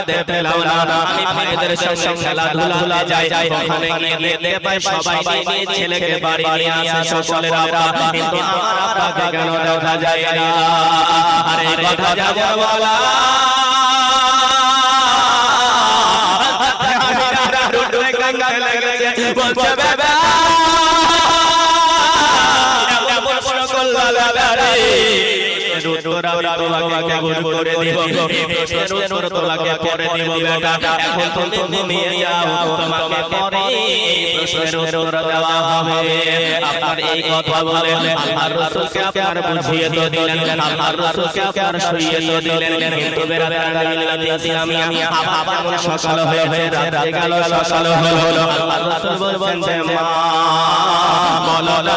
দেখতে পেলাম না আমি ভাইদের সঙ্গে খেলাধুলা যাই যাই ওখানে গিয়ে দেখতে পাই সবাই নিয়ে ছেলেকে বাড়ি নিয়ে আসে সকলের আব্বা কিন্তু আমার আব্বাকে কেন দেখা যায় না আরে কথা যাবার বলা বলছে বাবা উত্তর আমি তোমাকে গুণ করে দিব প্রশ্নের উত্তর তোমাকে পরে দিব বেটা এখন তুমি ঘুমিয়ে যাও তোমাকে পরে প্রশ্নের উত্তর দেওয়া হবে আপনার এই কথা বলে আল্লাহর রাসূলকে আপনার বুঝিয়ে তো দিলেন আল্লাহর রাসূলকে আপনার শুইয়ে তো দিলেন কিন্তু বেরাদারি আমি আমি আবার মনে সকাল হয়ে হয়ে রাত গেল সকাল হলো হলো আল্লাহর রাসূল বলছেন যে মা বলো না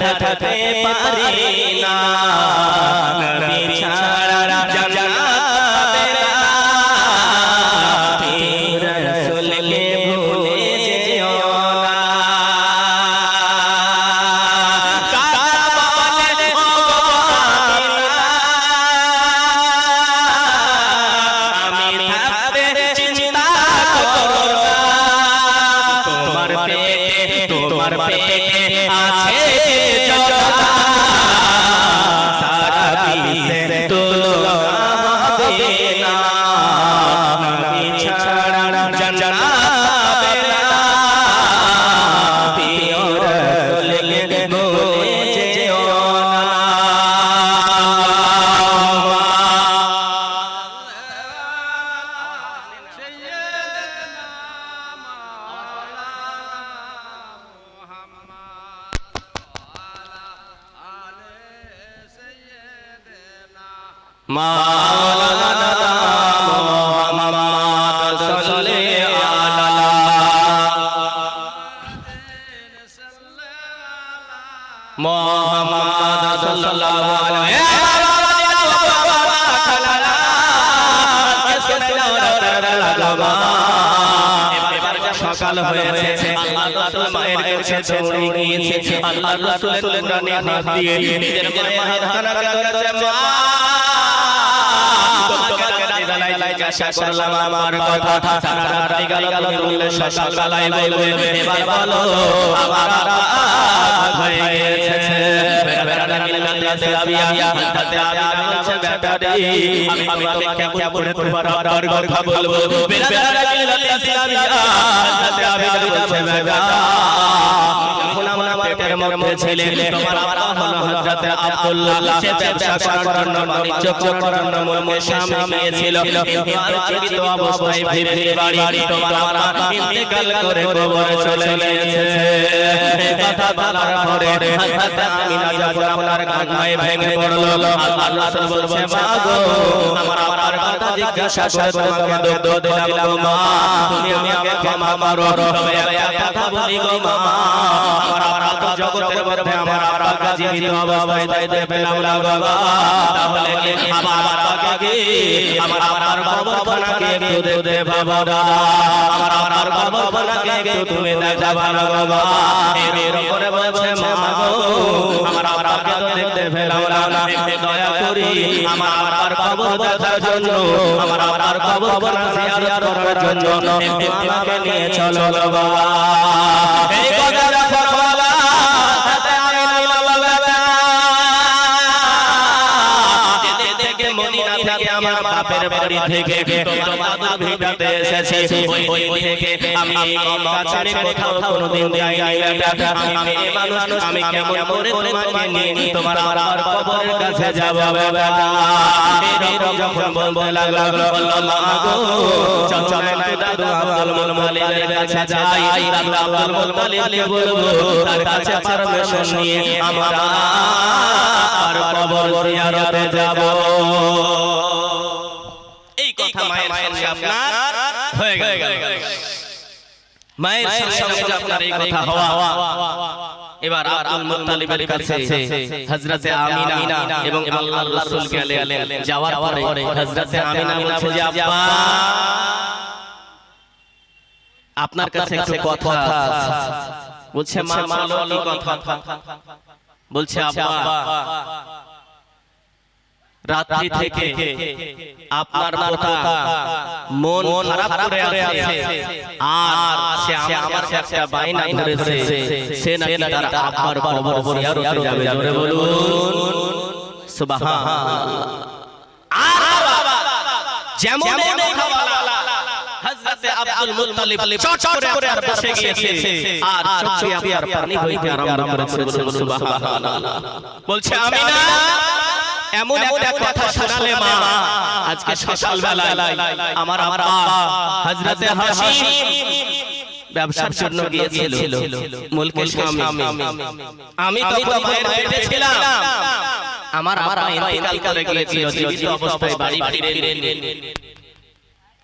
থাকতে পারি না। ছাড়া সকাল হয়েছে, আল্লাহ রাসূল মায়ের কাছে দৌড়ে গিয়েছে আল্লাহ রাসূলের ডানে হাত দিয়ে নিজের মায়ের হাতখানা ধরে মা বেলায় জিজ্ঞাসা করলাম আমার কথা রাত গেল গেল বললে, সকালবেলায় বলবে, এবার বলো, আমার হয়ে গেছে। আমি মধ্যে ছিলে তোমার বাবা হলো হযরত আব্দুল্লাহ। সে ব্যবসা করার জন্য বাণিজ্য করার জন্য সামনে গিয়েছিল এবার জীবিত অবস্থায় ফিরে বাড়ি তোমার বাবা ইন্তেকাল করে কবরে চলে গিয়েছে। কথা বলার পরে হযরত আমিনা যখন আপনার কান্নায় ভেঙে পড়ল আল্লাহ রাসূল বলছে মা গো আমার আমার কথা জিজ্ঞাসা করে তোমাকে দুধ দিলাম মা তুমি আমাকে ক্ষমা করো তবে একটা কথা বলি গো মা আমার আমার তো জগতের মধ্যে আমার আব্বাকে জীবিত অবস্থায় দেখতে পেলাম না বাবা তাহলে আমার আব্বাকে কি আমার আমার কবরখানাকে একটু পাবো না আমার আমার কবরখানাকে একটু তুমি দেখাবা না বাবা এর উপরে বলছে মা গো আমার আব্বাকে দেখতে পেলাম না দয়া করি আমার আমার কবর জন্য আমার আমার কবর জিয়ারত করার জন্য আমাকে নিয়ে চলো বাবা আমার বাপের বাড়ি থেকে তোমার দাদু ভিটাতে এসেছি। ওই থেকে আমি মক্কা ছেড়ে কোথাও কোনোদিন যাই আমি মেয়ে মানুষ আমি কেমন করে তোমাকে নিয়ে তোমার আমার কবরের কাছে যাব যখন বলতে লাগল মা গো চল না দাদু আব্দুল মুতালিবের কাছে যাই। দাদু আব্দুল মুতালিবকে বলব তার কাছে পারমিশন নিয়ে আমরা আর কবর জিয়ারতে যাব। এই কথা মায়ের সঙ্গে আপনার হয়ে গেল। মায়ের সঙ্গে আপনার এই কথা হওয়া। এবার আব্দুল মুত্তালিবের কাছে হযরতে আমিনা এবং আল্লাহর রাসূল গেলেন যাওয়ার পরে হযরতে আমিনা বলছে যে আব্বা আপনার কাছে একটু কথা আছে। বলছে মা কি কথা বলছে আব্বা রাত্রি থেকে আপনার পোতা মন খারাপ করে আছে। আর সে আমার কাছে বাইনা ধরেছে সে নাকি তার আব্বার কবর জিয়ারতে যাবে। জোরে বলুন। সুবহানাল্লাহ আর বাবা। যেমন দেখাওয়ালা হযরতে আব্দুল মুত্তালিব চট করে আর বসে গিয়েছে। আর চোখে আপনার পানি হইতে আরম্ভ করেছে। সুবহানাল্লাহ। বলছে আমিনা! এমন একটা কথা শোনালে মা আজকে সকাল বেলায় আমার আমার হযরতে হাসিম ব্যবসার জন্য গিয়েছিল মুলকের স্বামী। আমি তখন মায়ের পেটে ছিলাম। আমার আব্বা ইন্তেকাল করে গিয়েছিল জীবিত অবস্থায় বাড়ি ফিরে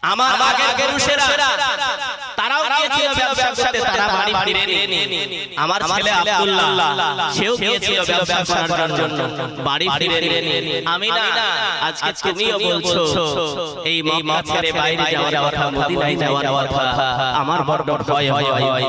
আমার আগের পুরুষেরা তারাও গিয়েছিল ব্যবসা করতে তারা বাড়ি ফিরে আমার ছেলে আব্দুল্লাহ সেও গিয়েছিল ব্যবসা করার জন্য। বাড়ি আমি না আজকে তুমিও বলছো এই মক্কা ছেড়ে বাইরে যাওয়ার কথা মদিনায় যাওয়ার কথা আমার বড় ভয় হয়।